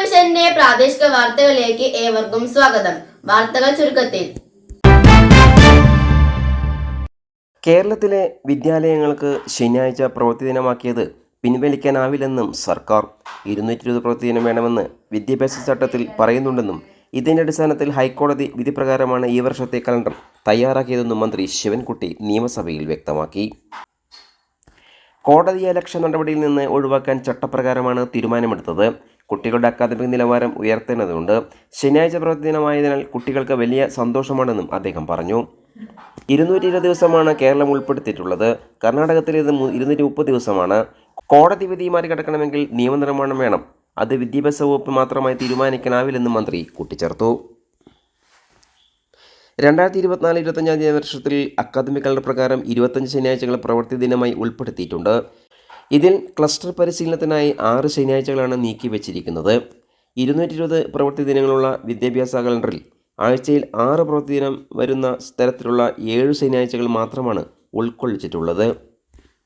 വിഷന്റെ പ്രാദേശിക വാർത്തകളിലേക്ക് ഏവർക്കും സ്വാഗതം. വാർത്തകൾ ചുരുക്കത്തിൽ. കേരളത്തിലെ വിദ്യാലയങ്ങൾക്ക് ശനിയാഴ്ച പ്രവൃത്തി ദിനമാക്കിയത് പിൻവലിക്കാനാവില്ലെന്നും സർക്കാർ. ഇരുന്നൂറ്റി ഇരുപത് പ്രവൃത്തി ദിനം വേണമെന്ന് വിദ്യാഭ്യാസ ചട്ടത്തിൽ പറയുന്നുണ്ടെന്നും ഇതിന്റെ അടിസ്ഥാനത്തിൽ ഹൈക്കോടതി വിധി പ്രകാരമാണ് ഈ വർഷത്തെ കലണ്ടർ തയ്യാറാക്കിയതെന്നും മന്ത്രി ശിവൻകുട്ടി നിയമസഭയിൽ വ്യക്തമാക്കി. കോടതി അലക്ഷ്യ നടപടിയിൽ നിന്ന് ഒഴിവാക്കാൻ ചട്ടപ്രകാരമാണ് തീരുമാനമെടുത്തത്. കുട്ടികളുടെ അക്കാദമിക് നിലവാരം ഉയർത്തേണ്ടതുണ്ട് ശനിയാഴ്ച പ്രവൃത്തി ദിനമായതിനാൽ കുട്ടികൾക്ക് വലിയ സന്തോഷമാണെന്നും അദ്ദേഹം പറഞ്ഞു. ഇരുന്നൂറ്റി ഇരുപത് ദിവസമാണ് കേരളം ഉൾപ്പെടുത്തിയിട്ടുള്ളത്. കർണാടകത്തിൽ ഇത് ഇരുന്നൂറ്റി മുപ്പത് ദിവസമാണ്. കോടതി വിധി മറികടക്കണമെങ്കിൽ നിയമനിർമ്മാണം വേണം. അത് വിദ്യാഭ്യാസ വകുപ്പ് മാത്രമായി തീരുമാനിക്കാനാവില്ലെന്നും മന്ത്രി കൂട്ടിച്ചേർത്തു. രണ്ടായിരത്തി ഇരുപത്തിനാല് ഇരുപത്തഞ്ചാം തീയതി വർഷത്തിൽ അക്കാദമിക് കലണ്ടർ പ്രകാരം ഇരുപത്തഞ്ച് ശനിയാഴ്ചകൾ പ്രവൃത്തി ദിനമായി ഉൾപ്പെടുത്തിയിട്ടുണ്ട്. ഇതിൽ ക്ലസ്റ്റർ പരിശീലനത്തിനായി ആറ് ശനിയാഴ്ചകളാണ് നീക്കി വച്ചിരിക്കുന്നത്. ഇരുന്നൂറ്റി ഇരുപത് പ്രവൃത്തി ദിനങ്ങളുള്ള വിദ്യാഭ്യാസ കലണ്ടറിൽ ആഴ്ചയിൽ ആറ് പ്രവൃത്തി ദിനം വരുന്ന തരത്തിലുള്ള ഏഴ് ശനിയാഴ്ചകൾ മാത്രമാണ് ഉൾക്കൊള്ളിച്ചിട്ടുള്ളത്.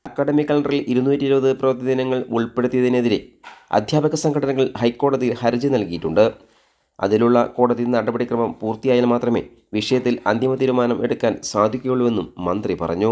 അക്കാഡമിക് കലണ്ടറിൽ ഇരുന്നൂറ്റി ഇരുപത് പ്രവൃത്തി ദിനങ്ങൾ ഉൾപ്പെടുത്തിയതിനെതിരെ അധ്യാപക സംഘടനകൾ ഹൈക്കോടതിയിൽ ഹർജി നൽകിയിട്ടുണ്ട്. അതിലുള്ള കോടതി നടപടിക്രമം പൂർത്തിയായാൽ മാത്രമേ വിഷയത്തിൽ അന്തിമ തീരുമാനം എടുക്കാൻ സാധിക്കുകയുള്ളൂവെന്നും മന്ത്രി പറഞ്ഞു.